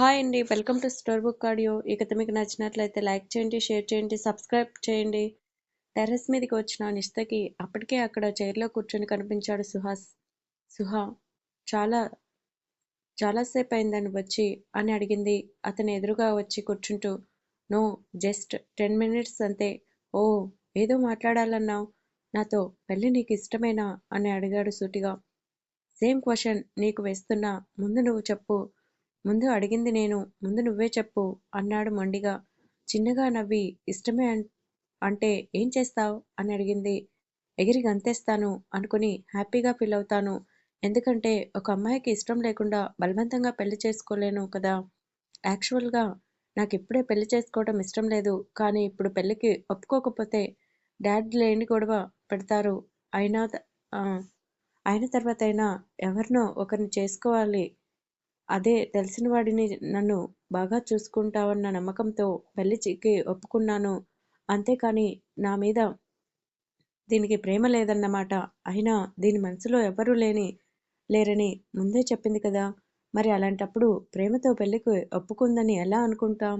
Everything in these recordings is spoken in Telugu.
హాయ్ అండి welcome to store book audio. ఈ కథ మీకు నచ్చినట్లయితే లైక్ చేయండి షేర్ చేయండి సబ్స్క్రైబ్ చేయండి. టెర్రస్ మీదకి వచ్చిన నిస్తకి అప్పటికే అక్కడ చైర్లో కూర్చొని కనిపించాడు సుహాస్. సుహా చాలా చాలాసేపు అయిందని వచ్చి అని అడిగింది. అతను ఎదురుగా వచ్చి కూర్చుంటూ నో జస్ట్ టెన్ మినిట్స్ అంతే. ఓ ఏదో మాట్లాడాలన్నావు. నాతో పెళ్ళి నీకు ఇష్టమేనా? అని అడిగాడు సూటిగా. సేమ్ క్వశ్చన్ నీకు వేస్తున్నా. ముందు నువ్వు చెప్పు. ముందు అడిగింది నేను ముందు నువ్వే చెప్పు అన్నాడు మొండిగా. చిన్నగా నవ్వి ఇష్టమే అంటే ఏం చేస్తావు? అని అడిగింది. ఎగిరి గంతేస్తాను అనుకుని హ్యాపీగా ఫీల్ అవుతాను. ఎందుకంటే ఒక అమ్మాయికి ఇష్టం లేకుండా బలవంతంగా పెళ్ళి చేసుకోలేను కదా. యాక్చువల్గా నాకు ఇప్పుడే పెళ్ళి చేసుకోవడం ఇష్టం లేదు కానీ ఇప్పుడు పెళ్ళికి ఒప్పుకోకపోతే డాడ్ లేని గొడవ పెడతారు. అయినా అయిన తర్వాత అయినా ఎవరినో ఒకరిని చేసుకోవాలి అదే తెలిసిన వాడిని నన్ను బాగా చూసుకుంటావన్న నమ్మకంతో పెళ్ళికి ఒప్పుకున్నాను. అంతేకాని నా మీద దీనికి ప్రేమ లేదన్నమాట. అయినా దీని మనసులో ఎవరూ లేని లేరని ముందే చెప్పింది కదా. మరి అలాంటప్పుడు ప్రేమతో పెళ్ళికి ఒప్పుకుందని ఎలా అనుకుంటాం?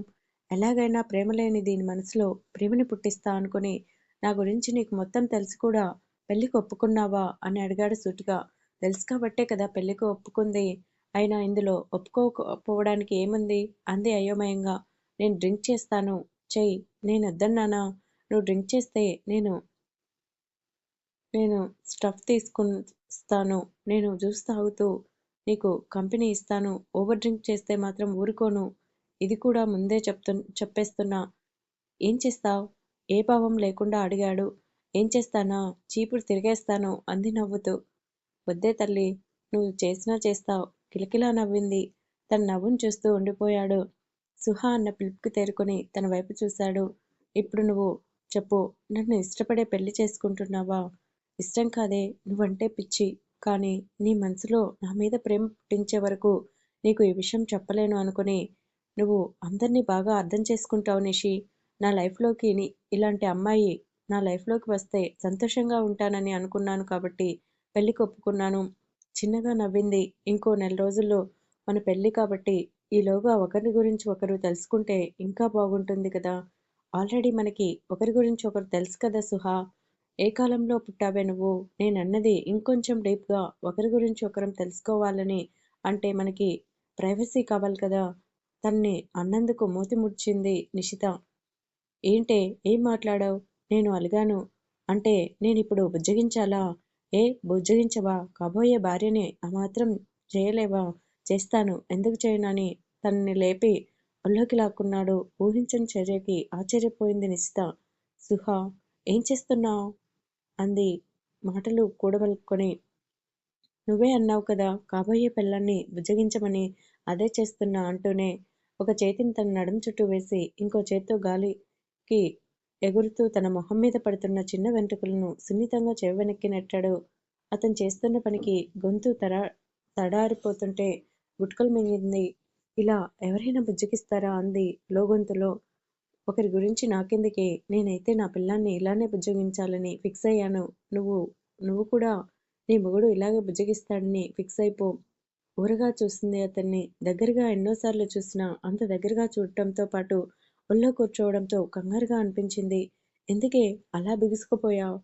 ఎలాగైనా ప్రేమ లేని దీని మనసులో ప్రేమని పుట్టిస్తా అనుకుని నా గురించి నీకు మొత్తం తెలిసి కూడా పెళ్ళికి ఒప్పుకున్నావా అని అడిగాడు సూటిగా. తెలుసు కాబట్టే కదా పెళ్ళికి ఒప్పుకుంది. అయినా ఇందులో ఒప్పుకోకపోవడానికి ఏముంది? అంది అయోమయంగా. నేను డ్రింక్ చేస్తాను. చెయ్యి. నేను వద్దన్నానా? నువ్వు డ్రింక్ చేస్తే నేను నేను స్టఫ్ తీసుకుస్తాను నేను జ్యూస్ తాగుతూ నీకు కంపెనీ ఇస్తాను. ఓవర్ డ్రింక్ చేస్తే మాత్రం ఊరుకోను. ఇది కూడా ముందే చెప్తు చెప్పేస్తున్నా. ఏం చేస్తావు? ఏ భావం లేకుండా అడిగాడు. ఏం చేస్తానా? చీపురు తిరిగేస్తాను అంది నవ్వుతూ. వద్దే తల్లి. నువ్వు చేసినా చేస్తావు. కిలకిలా నవ్వింది. తన నవ్వును చూస్తూ ఉండిపోయాడు. సుహా అన్న పిలుపుకి తేరుకొని తన వైపు చూశాడు. ఇప్పుడు నువ్వు చెప్పు నన్ను ఇష్టపడే పెళ్ళి చేసుకుంటున్నావా? ఇష్టం కాదే నువ్వంటే పిచ్చి. కానీ నీ మనసులో నా మీద ప్రేమ పుట్టించే వరకు నీకు ఈ విషయం చెప్పలేను అనుకుని నువ్వు అందరినీ బాగా అర్థం చేసుకుంటావు నిషి. నా లైఫ్లోకి ఇలాంటి అమ్మాయి నా లైఫ్లోకి వస్తే సంతోషంగా ఉంటానని అనుకున్నాను కాబట్టి పెళ్ళికి ఒప్పుకున్నాను. చిన్నగా నవ్వింది. ఇంకో నెల రోజుల్లో మన పెళ్ళి కాబట్టి ఈలోగా ఒకరి గురించి ఒకరు తెలుసుకుంటే ఇంకా బాగుంటుంది కదా. ఆల్రెడీ మనకి ఒకరి గురించి ఒకరు తెలుసు కదా సుహా. ఏ కాలంలో పుట్టావే నువ్వు? నేనన్నది ఇంకొంచెం డీప్గా ఒకరి గురించి ఒకరం తెలుసుకోవాలని అంటే మనకి ప్రైవసీ కావాలి కదా. తన్ని అన్నందుకు మూతి ముడిచింది నిషిత. ఏంటే? ఏం మాట్లాడావు? నేను అలిగాను. అంటే నేనిప్పుడు బుజ్జగించాలా? ఏ బుజ్జగించవా? కాబోయే భార్యని ఆ మాత్రం చేయలేవా? చేస్తాను. ఎందుకు చేయనని తనని లేపి ఒళ్ళోకి లాక్కున్నాడు. ఊహించని చర్యకి ఆశ్చర్యపోయింది నిశిత. సుహా ఏం చేస్తున్నావు? అంది. మాటలు కూడబలుక్కొని. నువ్వే అన్నావు కదా కాబోయే పిల్లల్ని బుజ్జగించమని అదే చేస్తున్నా అంటూనే ఒక చేతిని తన నడుం చుట్టూ వేసి ఇంకో చేత్తో గాలికి ఎగురుతూ తన మొహం మీద పడుతున్న చిన్న వెంట్రుకలను సున్నితంగా చెవివెనక్కి నెట్టాడు. అతను చేస్తున్న పనికి గొంతు తర తడారిపోతుంటే గుట్కలు మింగింది. ఇలా ఎవరైనా బుజ్జగిస్తారా అంది లోగొంతులో. ఒకరి గురించి నాకెందుకే? నేనైతే నా పిల్లాన్ని ఇలానే బుజ్జగించాలని ఫిక్స్ అయ్యాను. నువ్వు నువ్వు కూడా నీ మొగుడు ఇలాగే బుజ్జగిస్తాడని ఫిక్స్ అయిపో. ఊరగా చూస్తుంది అతన్ని. దగ్గరగా ఎన్నోసార్లు చూసినా అంత దగ్గరగా చూడటంతో పాటు ఒళ్ళో కూర్చోవడంతో కంగారుగా అనిపించింది. ఎందుకే? అలా బిగుసుకుపోయావు?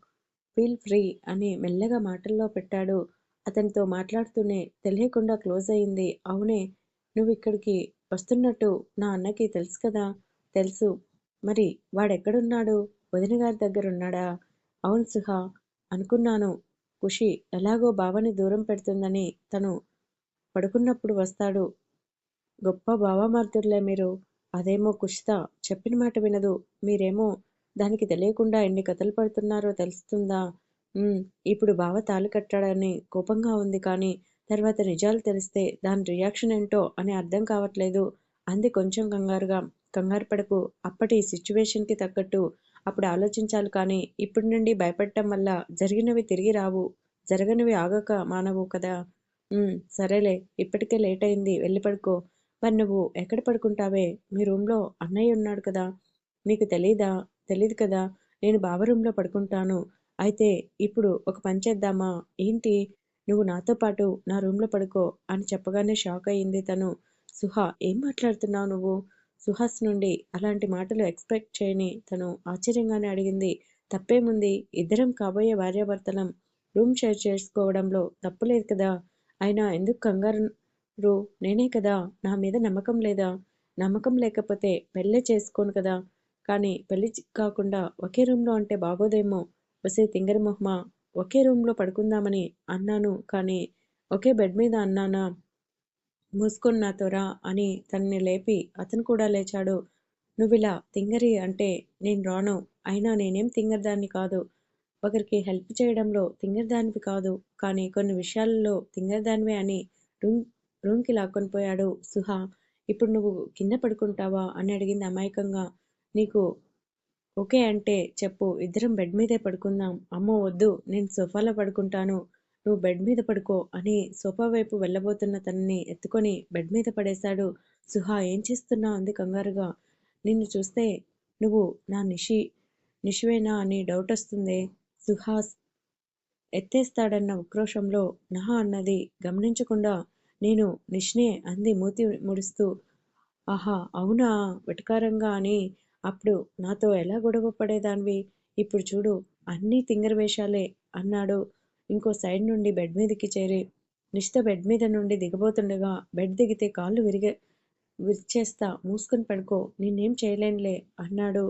ఫీల్ ఫ్రీ అని మెల్లగా మాటల్లో పెట్టాడు. అతనితో మాట్లాడుతూనే తెలియకుండా క్లోజ్ అయింది. అవునే నువ్వు ఇక్కడికి వస్తున్నట్టు నా అన్నకి తెలుసు కదా? తెలుసు. మరి వాడెక్కడున్నాడు? వదిన గారి దగ్గర ఉన్నాడా అవును సుహా అనుకున్నాను. ఖుషి ఎలాగో బావని దూరం పెడుతుందని తను పడుకున్నప్పుడు వస్తాడు. గొప్ప భావమార్తులే మీరు. అదేమో కుషిత చెప్పిన మాట వినదు. మీరేమో దానికి తెలియకుండా ఎన్ని కథలు పడుతున్నారో తెలుస్తుందా? ఇప్పుడు బావ తాళి కట్టాడని కోపంగా ఉంది కానీ తర్వాత నిజాలు తెలిస్తే దాని రియాక్షన్ ఏంటో అని అర్థం కావట్లేదు. అంది కొంచెం కంగారుగా. కంగారు పడకు అప్పటి సిచ్యువేషన్కి తగ్గట్టు అప్పుడు ఆలోచించాలి కానీ ఇప్పటి నుండి భయపడటం వల్ల జరిగినవి తిరిగి రావు. జరగనివి ఆగక మానవు కదా. సరేలే ఇప్పటికే లేట్ అయింది వెళ్ళి పడుకో. మరి నువ్వు ఎక్కడ పడుకుంటావే? మీ రూమ్లో అన్నయ్య ఉన్నాడు కదా. నీకు తెలీదా? తెలీదు కదా. నేను బావ రూమ్లో పడుకుంటాను. అయితే ఇప్పుడు ఒక పని చేద్దామా? ఏంటి? నువ్వు నాతో పాటు నా రూమ్లో పడుకో అని చెప్పగానే షాక్ అయ్యింది తను. సుహా ఏం మాట్లాడుతున్నావు నువ్వు? సుహాస్ నుండి అలాంటి మాటలు ఎక్స్పెక్ట్ చేయని తను ఆశ్చర్యంగానే అడిగింది. తప్పేముంది? ఇద్దరం కాబోయే భార్యాభర్తలం. రూమ్ షేర్ చేసుకోవడంలో తప్పులేదు కదా. అయినా ఎందుకు కంగారు నేనే కదా. నా మీద నమ్మకం లేదా? నమ్మకం లేకపోతే పెళ్ళే చేసుకోను కదా. కానీ పెళ్ళి కాకుండా ఒకే రూమ్లో అంటే బాగోదేమో. వసే తింగరి మొహమా? ఒకే రూమ్లో పడుకుందామని అన్నాను కానీ ఒకే బెడ్ మీద అన్నానా? మూసుకొని నాతో రా అని తనని లేపి అతను కూడా లేచాడు. నువ్విలా తింగరి అంటే నేను రాను. అయినా నేనేం తింగరదాన్ని కాదు. ఒకరికి హెల్ప్ చేయడంలో తింగరదానివి కాదు. కానీ కొన్ని విషయాలలో తింగరదానివే అని రూమ్ రూమ్కి లాక్కొని పోయాడు. సుహా ఇప్పుడు నువ్వు కింద పడుకుంటావా? అని అడిగింది అమాయకంగా. నీకు ఓకే అంటే చెప్పు ఇద్దరం బెడ్ మీదే పడుకుందాం. అమ్మ వద్దు నేను సోఫాలో పడుకుంటాను. నువ్వు బెడ్ మీద పడుకో అని సోఫా వైపు వెళ్ళబోతున్న తనని ఎత్తుకొని బెడ్ మీద పడేశాడు. సుహా ఏం చేస్తున్నా? అంది కంగారుగా. నిన్ను చూస్తే నువ్వు నా నిషి నిషివేనా అని డౌట్ వస్తుంది. సుహాస్ ఎత్తేస్తాడన్న ఉక్రోషంలో నహా అన్నది గమనించకుండా నేను నిష్నే అంది మూతి ముడుస్తూ. ఆహా అవునా? వెటకారంగా అని. అప్పుడు నాతో ఎలా గొడవ పడేదానివి? ఇప్పుడు చూడు అన్నీ తింగరవేషాలే అన్నాడు. ఇంకో సైడ్ నుండి బెడ్ మీదకి చేరి. నిష్త బెడ్ మీద నుండి దిగబోతుండగా బెడ్ దిగితే కాళ్ళు విరిగే విరిచేస్తా మూసుకొని పడుకో నిన్నేం చేయలేనులే అన్నాడు.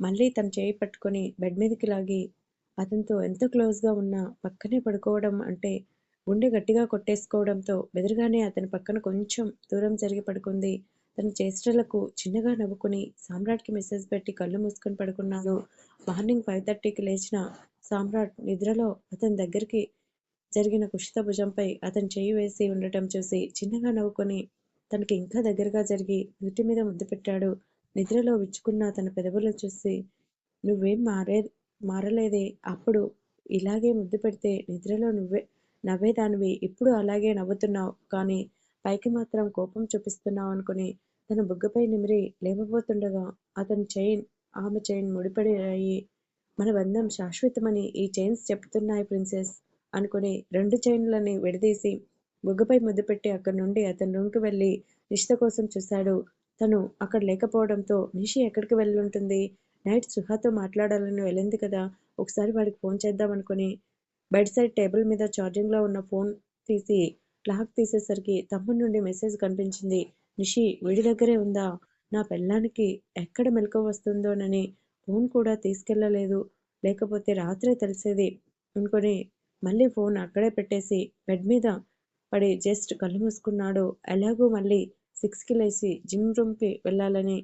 మళ్ళీ తన చేయి పట్టుకొని బెడ్ మీదకి లాగి అతనితో ఎంత క్లోజ్గా ఉన్నా పక్కనే పడుకోవడం అంటే గుండె గట్టిగా కొట్టేసుకోవడంతో బెదరగానే అతని పక్కన కొంచెం దూరం జరిగి పడుకుంది. తన చేష్టలకు చిన్నగా నవ్వుకుని సామ్రాట్కి మెసేజ్ పెట్టి కళ్ళు మూసుకొని పడుకున్నాడు. మార్నింగ్ ఫైవ్ థర్టీకి లేచిన సామ్రాట్ నిద్రలో అతని దగ్గరికి జరిగిన కుషిత భుజంపై అతను చేయి వేసి ఉండటం చూసి చిన్నగా నవ్వుకొని తనకి ఇంకా దగ్గరగా జరిగి నుటి మీద ముద్దు పెట్టాడు. నిద్రలో విచ్చుకున్న తన పెదవులు చూసి నువ్వేం మారే మారలేదే. అప్పుడు ఇలాగే ముద్దు పెడితే నిద్రలో నువ్వే నవ్వేదానివి ఇప్పుడు అలాగే నవ్వుతున్నావు. కానీ పైకి మాత్రం కోపం చూపిస్తున్నావు అనుకుని తన బుగ్గపై నిమిరి లేవబోతుండగా అతని చైన్ ఆమె చైన్ ముడిపడి అయ్యి మన బంధం శాశ్వతమని ఈ చైన్స్ చెప్తున్నాయి ప్రిన్సెస్ అనుకుని రెండు చైన్లని విడదీసి బుగ్గపై ముద్దు పెట్టి అక్కడి నుండి అతని రూమ్కి వెళ్ళి నిషిత కోసం చూశాడు. తను అక్కడ లేకపోవడంతో నిషి ఎక్కడికి వెళ్ళుంటుంది? నైట్ సుహాతో మాట్లాడాలని వెళ్ళింది కదా. ఒకసారి వాడికి ఫోన్ చేద్దాం అనుకుని బెడ్ సైడ్ టేబుల్ మీద ఛార్జింగ్లో ఉన్న ఫోన్ తీసి లాక్ తీసేసరికి తమ్ముడి నుండి మెసేజ్ కనిపించింది. నిషి వీడి దగ్గరే ఉందా? నా పెళ్ళానికి ఎక్కడ మెలకువ వస్తుందోనని ఫోన్ కూడా తీసుకెళ్ళలేదు. లేకపోతే రాత్రే తెలిసేది. అనుకొని మళ్ళీ ఫోన్ అక్కడే పెట్టేసి బెడ్ మీద పడి జస్ట్ కళ్ళు మూసుకున్నాడు. ఎలాగో మళ్ళీ సిక్స్కి లేచి జిమ్ రూమ్కి వెళ్ళాలని